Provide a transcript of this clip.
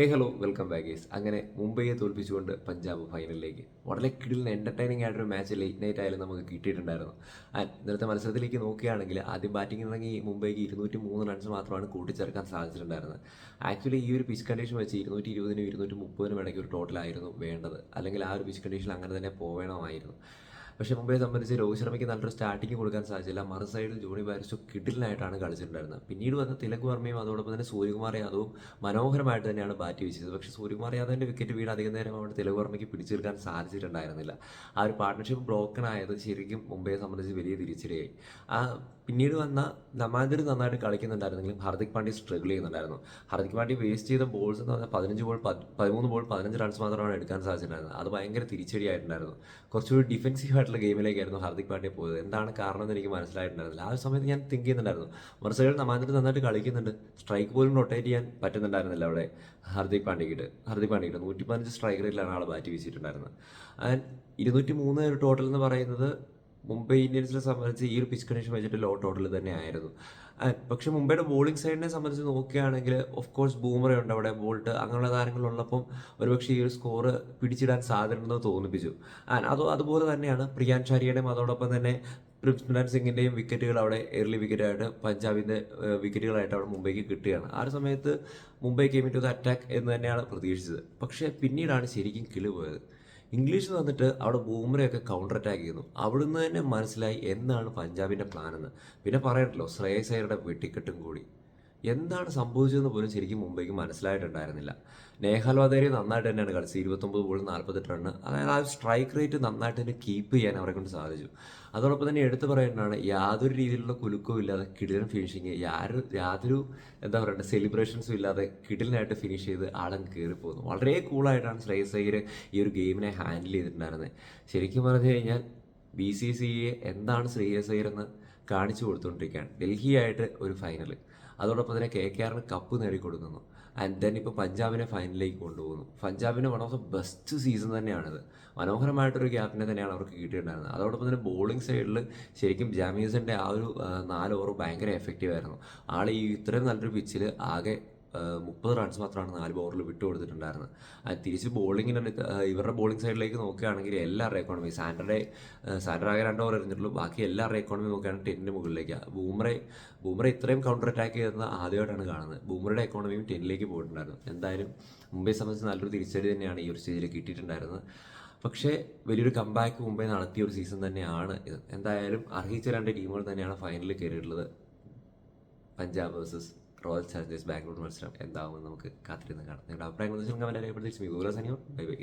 ഹേ hello welcome back അങ്ങനെ മുംബൈയെ തോൽപ്പിച്ചുകൊണ്ട് പഞ്ചാബ് ഫൈനലിലേക്ക് വളരെ കിടിലിന് എന്റർടൈനിങ് ആയിട്ടൊരു മാച്ച് ലേറ്റ് നൈറ്റ് ആയാലും നമുക്ക് കിട്ടിയിട്ടുണ്ടായിരുന്നു. ആൻഡ് ഇന്നലത്തെ മത്സരത്തിലേക്ക് നോക്കുകയാണെങ്കിൽ ആദ്യം ബാറ്റിംഗ് ഇറങ്ങി മുംബൈക്ക് ഇരുന്നൂറ്റി മൂന്ന് റൺസ് മാത്രമാണ് കൂട്ടിച്ചേർക്കാൻ സാധിച്ചിട്ടുണ്ടായിരുന്നത്. ആക്ച്വലി ഈ ഒരു പിച്ച് കണ്ടീഷൻ വെച്ച് ഇരുന്നൂറ്റി ഇരുപതിനും ഇരുന്നൂറ്റി മുപ്പതിനും ഇടയ്ക്ക് ഒരു ടോട്ടലായിരുന്നു വേണ്ടത്. അല്ലെങ്കിൽ ആ ഒരു പിച്ച് കണ്ടീഷൻ അങ്ങനെ തന്നെ പോവേണമായിരുന്നു. പക്ഷേ മുംബൈയെ സംബന്ധിച്ച് രോഹിത് ശർമ്മയ്ക്ക് നല്ലൊരു സ്റ്റാർട്ടിങ് കൊടുക്കാൻ സാധിച്ചില്ല. മറു സൈഡിൽ ജോണി ബാരിസ്റ്റോ കിഡിലിനായിട്ടാണ് കളിച്ചിട്ടുണ്ടായിരുന്നത്. പിന്നീട് വന്ന തിലക് വർമ്മയും അതോടൊപ്പം തന്നെ സൂര്യകുമാർ യാദവും മനോഹരമായിട്ട് തന്നെയാണ് ബാറ്റ് വെച്ചത് പക്ഷേ സൂര്യകുമാർ യാദവിന്റെ വിക്കറ്റ് വീട് അധികം നേരം അവിടെ തിലക് വർമ്മയ്ക്ക് പിടിച്ചെടുക്കാൻ സാധിച്ചിട്ടുണ്ടായിരുന്നില്ല. ആ ഒരു പാർട്ട്ണർഷിപ്പ് ബ്രോക്കൺ ആയത് ശരിക്കും മുംബൈയെ സംബന്ധിച്ച് വലിയ തിരിച്ചടിയായി. ആ പിന്നീട് വന്ന നമാന്തിർ നന്നായിട്ട് കളിക്കുന്നുണ്ടായിരുന്നെങ്കിലും ഹാർദിക് പാണ്ഡ്യ സ്ട്രഗിൾ ചെയ്യുന്നുണ്ടായിരുന്നു. ഹാർദിക് പാണ്ഡ്യ വേസ്റ്റ് ചെയ്ത ബോൾസ് എന്ന് പറഞ്ഞാൽ പതിനഞ്ച് ബോൾ പതിമൂന്ന് ബോൾ പതിനഞ്ച് റൺസ് മാത്രമാണ് എടുക്കാൻ സാധിച്ചിട്ടുണ്ടായിരുന്നത്. അത് ഭയങ്കര തിരിച്ചടിയായിട്ടുണ്ടായിരുന്നു കുറച്ചുകൂടി ഡിഫൻസീവ് ആയിട്ടുള്ള ഗെയിമിലേക്കായിരുന്നു ഹാർദിക് പാണ്ഡ്യ പോയത്. എന്താണ് കാരണം എന്ന് എനിക്ക് മനസ്സിലായിട്ടുണ്ടായിരുന്നില്ല. ആ ഒരു സമയത്ത് ഞാൻ തിങ്ക് ചെയ്യുന്നുണ്ടായിരുന്നു. മറുസൈഡിൽ നമാന്തിർ നന്നായിട്ട് കളിക്കുന്നുണ്ട്. സ്ട്രൈക്ക് പോലും റൊട്ടേറ്റ് ചെയ്യാൻ പറ്റുന്നുണ്ടായിരുന്നില്ല അവിടെ ഹാർദിക് പാണ്ഡ്യക്കിട്ട് ഹാർദിക് പാണ്ഡ്യക്കിട്ട് നൂറ്റി പതിനഞ്ച് സ്ട്രൈക്ക് റേറ്റിലാണ് ആൾ ബാറ്റ് വീശിയിട്ടുണ്ടായിരുന്നത് ആൻഡ് ഇരുന്നൂറ്റി മൂന്ന് ടോട്ടൽ എന്ന് പറയുന്നത് മുംബൈ ഇന്ത്യൻസിനെ സംബന്ധിച്ച് ഈ ഒരു പിച്ച് കണ്ടീഷൻ വെച്ചിട്ട് ലോ ടോട്ടൽ തന്നെ ആയിരുന്നു. പക്ഷെ മുംബൈയുടെ ബോളിംഗ് സൈഡിനെ സംബന്ധിച്ച് നോക്കുകയാണെങ്കിൽ ഓഫ് കോഴ്സ് ബൂമറയുണ്ട് അവിടെ. ബോൾട്ട് അങ്ങനെയുള്ള താരങ്ങളുള്ളപ്പം ഒരുപക്ഷെ ഈ ഒരു സ്കോർ പിടിച്ചിടാൻ സാധ്യതയുണ്ടെന്ന് തോന്നിപ്പിച്ചു. അത് അതോ അതുപോലെ തന്നെയാണ് പ്രിയാൻ ഷാരിയുടെയും അതോടൊപ്പം തന്നെ പൃഥ്വിരാജ് സിംഗിന്റെയും വിക്കറ്റുകൾ അവിടെ എയർലി വിക്കറ്റായിട്ട് പഞ്ചാബിന്റെ വിക്കറ്റുകളായിട്ട് അവിടെ മുംബൈക്ക് കിട്ടുകയാണ്. ആ ഒരു സമയത്ത് Mumbai came to the attack എന്ന് തന്നെയാണ് പ്രതീക്ഷിച്ചത്. പക്ഷേ പിന്നീടാണ് ശരിക്കും കിളി പോയത് ഇംഗ്ലീഷ് വന്നിട്ട് അവിടെ ബൂമറയൊക്കെ കൗണ്ടർ അറ്റാക്ക് ചെയ്യുന്നു. അവിടുന്ന് തന്നെ മനസ്സിലായി എന്താണ് പഞ്ചാബിന്റെ പ്ലാനെന്ന് പിന്നെ പറയണ്ടല്ലോ ശ്രേയസ് അയ്യരുടെ വെട്ടിക്കെട്ടും കൂടി. എന്താണ് സംഭവിച്ചതെന്ന് പോലും ശരിക്കും മുംബൈക്ക് മനസ്സിലായിട്ടുണ്ടായിരുന്നില്ല. നേഹാൽ വധേരി നന്നായിട്ട് തന്നെയാണ് കളിച്ചത്. ഇരുപത്തൊമ്പത് ബോൾ നാൽപ്പത്തെട്ട് റണ്ണ്. അതായത് ആ സ്ട്രൈക്ക് റേറ്റ് നന്നായിട്ട് തന്നെ കീപ്പ് ചെയ്യാൻ അവരെ കൊണ്ട് സാധിച്ചു. അതോടൊപ്പം തന്നെ എടുത്തു പറയേണ്ടതാണ് യാതൊരു രീതിയിലുള്ള കുലുക്കവും ഇല്ലാതെ കിടിലൻ ഫിനിഷിങ് യാതൊരു യാതൊരു എന്താ പറയുക സെലിബ്രേഷൻസും ഇല്ലാതെ കിടിലിനായിട്ട് ഫിനിഷ് ചെയ്ത് ആളും കയറി പോകുന്നു വളരെ കൂളായിട്ടാണ് ശ്രേയസ് അയ്യർ ഈ ഒരു ഗെയിമിനെ ഹാൻഡിൽ ചെയ്തിട്ടുണ്ടായിരുന്നത് ശരിക്കും പറഞ്ഞു കഴിഞ്ഞാൽ ബി സി സി എ എന്താണ് ശ്രേയസ് അയ്യർ എന്ന് കാണിച്ചു കൊടുത്തുകൊണ്ടിരിക്കുകയാണ്. ഡൽഹിയായിട്ട് ഒരു ഫൈനൽ അതോടൊപ്പം തന്നെ കെ കെ ആറിന് കപ്പ് നേടിക്കൊടുക്കുന്നു. ആൻഡ് ദെൻ ഇപ്പോൾ പഞ്ചാബിനെ ഫൈനലിലേക്ക് കൊണ്ടുപോകുന്നു. പഞ്ചാബിന്റെ one of the best season തന്നെയാണിത്. മനോഹരമായിട്ടൊരു ക്യാപ്റ്റനെ തന്നെയാണ് അവർക്ക് കിട്ടിയിട്ടുണ്ടായിരുന്നത്. അതോടൊപ്പം തന്നെ ബോളിംഗ് സൈഡിൽ ശരിക്കും ജാമീസിന്റെ ആ ഒരു നാല് ഓവർ ഭയങ്കര എഫക്റ്റീവ് ആയിരുന്നു. ആൾ ഈ ഇത്രയും നല്ലൊരു പിച്ചിൽ ആകെ മുപ്പത് റൺസ് മാത്രമാണ് നാല് ബോളിൽ വിട്ടുകൊടുത്തിട്ടുണ്ടായിരുന്നത് തിരിച്ച് ബോളിങ്ങിന് ഇവരുടെ ബോളിംഗ് സൈഡിലേക്ക് നോക്കുകയാണെങ്കിൽ എല്ലാ എക്കോണമി സാൻഡറുടെ സാൻഡർ ആകെ രണ്ട് എറിഞ്ഞിട്ടുള്ളൂ ബാക്കി എല്ലാ എക്കോണമി നോക്കുകയാണെങ്കിൽ ടെന്നിന് മുകളിലേക്ക്. ബൂമറെ ബൂമറെ ഇത്രയും കൗണ്ടർ അറ്റാക്ക് ചെയ്യുന്നത് ആദ്യമായിട്ടാണ് കാണുന്നത്. ബൂമറയുടെ എക്കോണമിയും ടെന്നിലേക്ക് പോയിട്ടുണ്ടായിരുന്നു. എന്തായാലും മുംബൈ സംബന്ധിച്ച് നല്ലൊരു തിരിച്ചടി തന്നെയാണ് ഈ ഒരു സ്റ്റേജിൽ കിട്ടിയിട്ടുണ്ടായിരുന്നത്. പക്ഷേ വലിയൊരു കമ്പാക്ക് മുംബൈ നടത്തിയ ഒരു സീസൺ തന്നെയാണ് ഇത്. എന്തായാലും അർഹിച്ച രണ്ട് ടീമുകൾ തന്നെയാണ് ഫൈനലിൽ കയറിയിട്ടുള്ളത്. Punjab versus Royal Challengers Bangalore മത്സരം എന്താവുമെന്ന് നമുക്ക് കാത്തിരുന്ന് കാണാം. നിങ്ങളുടെ അഭിപ്രായങ്ങൾ കമന്റ് അറിയപ്പെടുത്തി ബൈ ബൈ